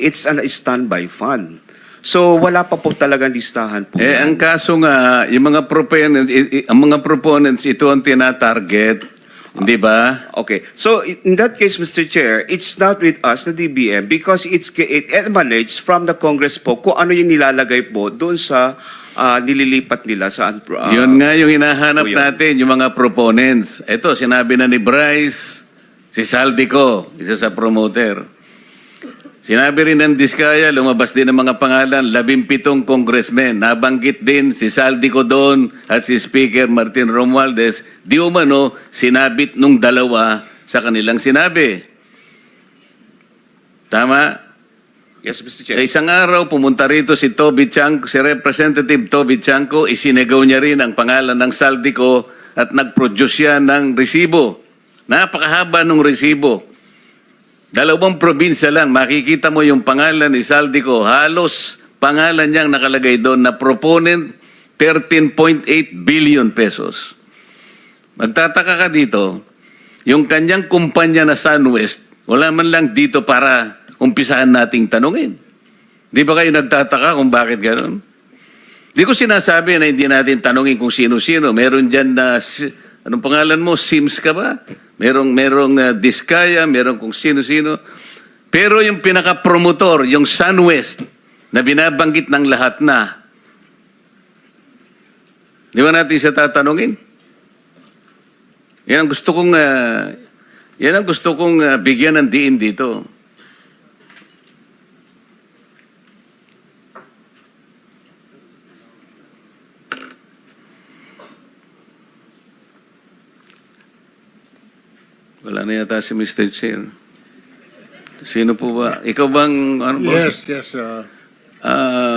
it's an standby fund. So wala pa po talagang listahan po. Eh, ang yan. kaso nga, yung mga proponents, ang mga proponents, ito ang tinatarget. Hindi ba? Okay. So in that case, Mr. Chair, it's not with us, the DBM, because it's it emanates from the Congress po kung ano yung nilalagay po doon sa ah, nililipat nila sa uh, Yun nga yung hinahanap yun. natin, yung mga proponents. Ito, sinabi na ni Bryce, si Saldico, isa sa promoter. Sinabi rin ng Diskaya, lumabas din ng mga pangalan, labimpitong congressmen. Nabanggit din si Saldico doon at si Speaker Martin Romualdez. Di umano, sinabit nung dalawa sa kanilang sinabi. Tama? Yes, Mr. Sa Chair. isang araw, pumunta rito si Toby Chanko, si Representative Toby Chanko, isinagaw niya rin ang pangalan ng Saldico at nag-produce siya ng resibo. Napakahaba ng resibo. Dalawang probinsya lang, makikita mo yung pangalan ni Saldico. Halos pangalan niyang nakalagay doon na proponent 13.8 billion pesos. Magtataka ka dito, yung kanyang kumpanya na SunWest, wala man lang dito para umpisahan nating tanungin. Di ba kayo nagtataka kung bakit gano'n? Di ko sinasabi na hindi natin tanungin kung sino-sino. Meron dyan na, anong pangalan mo, Sims ka ba? Merong, merong uh, Diskaya, merong kung sino-sino. Pero yung pinaka-promotor, yung SunWest, na binabanggit ng lahat na, di ba natin siya tatanungin? Yan ang gusto kong, ah, yan ang gusto kong ah, bigyan ng diin dito. Wala na yata si Mr. Chair. Sino po ba? Ikaw bang, ano ba? Yes, yes. uh, Ah,